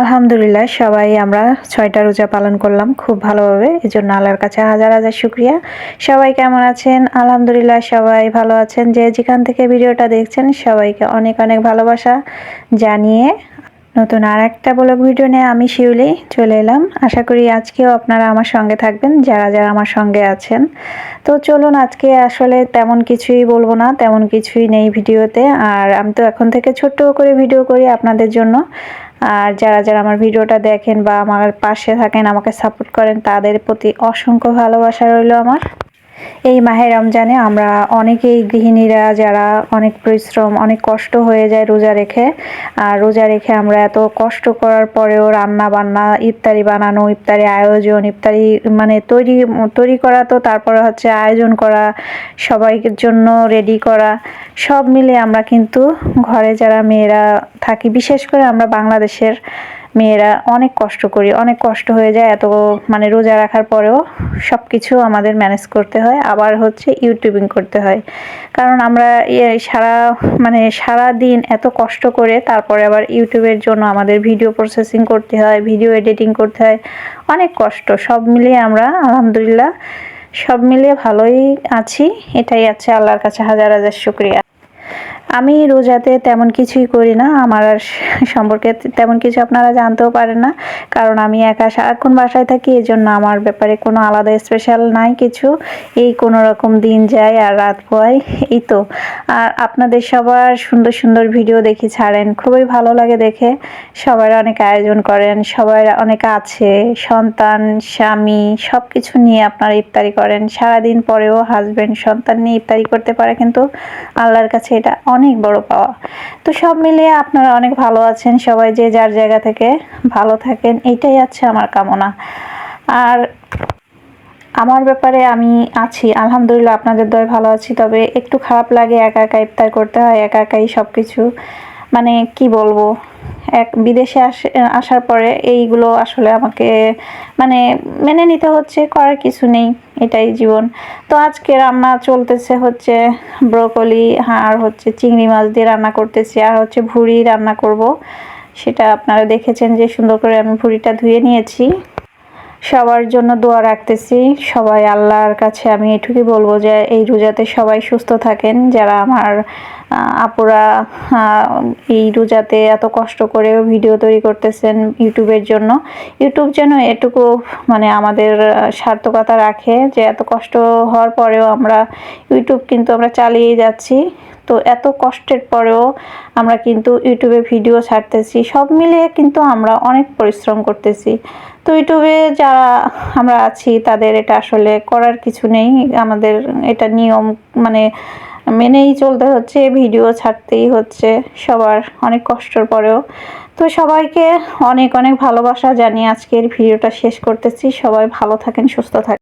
আলহামদুলিল্লাহ, সবাই আমরা ছয়টা রোজা পালন করলাম খুব ভালোভাবে এই জন্য আল্লাহর কাছে হাজার হাজার শুক্রিয়া। সবাই কেমন আছেন? আলহামদুলিল্লাহ, সবাই ভালো আছেন। যে যেখান থেকে ভিডিওটা দেখছেন, সবাইকে অনেক অনেক ভালোবাসা জানিয়ে নতুন আর একটা ব্লগ ভিডিও নিয়ে আমি শিউলি চলে এলাম। আশা করি আজকেও আপনারা আমার সঙ্গে থাকবেন, যারা যারা আমার সঙ্গে আছেন। তো চলুন আজকে আসলে তেমন কিছুই বলব না, তেমন কিছুই নেই ভিডিওতে। আর আমি তো এখন থেকে ছোট্ট করে ভিডিও করি আপনাদের জন্য। আর যারা যারা আমার ভিডিওটা দেখেন বা আমার পাশে থাকেন, আমাকে সাপোর্ট করেন, তাদের প্রতি অসংখ্য ভালোবাসা রইল আমার। এই মাহে রমজানে আমরা অনেকেই গৃহিণীরা যারা অনেক পরিশ্রম, অনেক কষ্ট হয়ে যায় রোজা রেখে, আর রোজা রেখে আমরা এত কষ্ট করার পরেও রান্না বান্না ইফতারি বানানো, ইফতারি আয়োজন, ইফতারি মানে তৈরি তৈরি করা তো তারপরে হচ্ছে আয়োজন করা সবাইকে জন্য রেডি করা, সব মিলে আমরা কিন্তু ঘরে যারা মেয়েরা থাকি, বিশেষ করে আমরা বাংলাদেশের মেয়েরা অনেক কষ্ট করি, অনেক কষ্ট হয়ে যায় এত মানে রোজা রাখার পরেও সব কিছু আমাদের ম্যানেজ করতে হয়, আবার হচ্ছে ইউটিউবিং করতে হয়। কারণ আমরা সারা মানে সারা দিন এত কষ্ট করে তারপরে আবার ইউটিউবের জন্য আমাদের ভিডিও প্রসেসিং করতে হয় ভিডিও এডিটিং করতে হয়, অনেক কষ্ট। সব মিলিয়ে আমরা আলহামদুলিল্লাহ সব মিলিয়ে ভালোই আছি, এটাই আছে আল্লাহর কাছে হাজার হাজার শুক্রিয়া। আমি রোজাতে তেমন কিছুই করি না। আমার আর সম্পর্কে তেমন কিছু আপনারা জানতেও পারেন না। কারণ আমি একা সারাক্ষণ বাসায় থাকি এই জন্য আমার ব্যাপারে কোনো আলাদা স্পেশাল নাই কিছু। এই কোনো রকম দিন যায় আর রাত পোয়াই এই তো। আর আপনাদের সবার সুন্দর সুন্দর ভিডিও দেখি ছাড়েন। খুবই ভালো লাগে দেখে। সবার অনেক আয়োজন করেন সবার অনেক আছে। সন্তান, স্বামী সব কিছু নিয়ে আপনারা ইফতারি করেন। সারাদিন পরেও হাজব্যান্ড সন্তান নিয়ে ইফতারি করতে পারে কিন্তু আল্লাহর কাছে এটা অনেক বড় পাওয়া। তো সব মিলিয়ে আপনারা অনেক ভালো আছেন, সবাই যে যার জায়গা থেকে ভালো থাকেন, এটাই আছে আমার কামনা। আর আমার ব্যাপারে আমি আছি, আলহামদুলিল্লাহ আপনাদের দয় ভালো আছি, তবে একটু খারাপ লাগে একা একা ইফতার করতে হয়, একা একাই সব কিছু মানে কি বলব, এক বিদেশে আসে, আসার পরে এইগুলো আসলে আমাকে মানে মেনে নিতে হচ্ছে, করার কিছু নেই। এটাই জীবন। তো আজকে রান্না চলতেছে হচ্ছে ব্রকলি, আর হচ্ছে চিংড়ি মাছ দিয়ে রান্না করতেছি, আর হচ্ছে ভুড়ি রান্না করব। সেটা আপনারা দেখেছেন যে সুন্দর করে আমি ভুড়িটা ধুয়ে নিয়েছি। সবার জন্য দোয়া রাখতেছি। সবাই আল্লাহর কাছে আমি এটুকুই বলব যে এই রোজাতে সবাই সুস্থ থাকেন, যারা আমার আপুরা এই রোজাতে এত কষ্ট করে ভিডিও তৈরি করতেছেন ইউটিউবের জন্য। ইউটিউব যেন এটুকু মানে আমাদের সার্থকতা রাখে যে এত কষ্ট হওয়ার পরেও আমরা ইউটিউব কিন্তু আমরা চালিয়ে যাচ্ছি। তো এত কষ্টের পরেও আমরা কিন্তু ইউটিউবে ভিডিও ছাড়তেছি। সব মিলিয়ে কিন্তু আমরা অনেক পরিশ্রম করতেছি। তো ইউটিউবে যারা আমরা আছি, তাদের এটা আসলে করার কিছু নেই। আমাদের এটা নিয়ম মানে মেনেই চলতে হচ্ছে, ভিডিও ছাড়তেই হচ্ছে সবার অনেক কষ্টর পরেও। তো সবাইকে অনেক অনেক ভালোবাসা জানিয়ে আজকের ভিডিওটা শেষ করতেছি। সবাই ভালো থাকেন, সুস্থ থাকেন।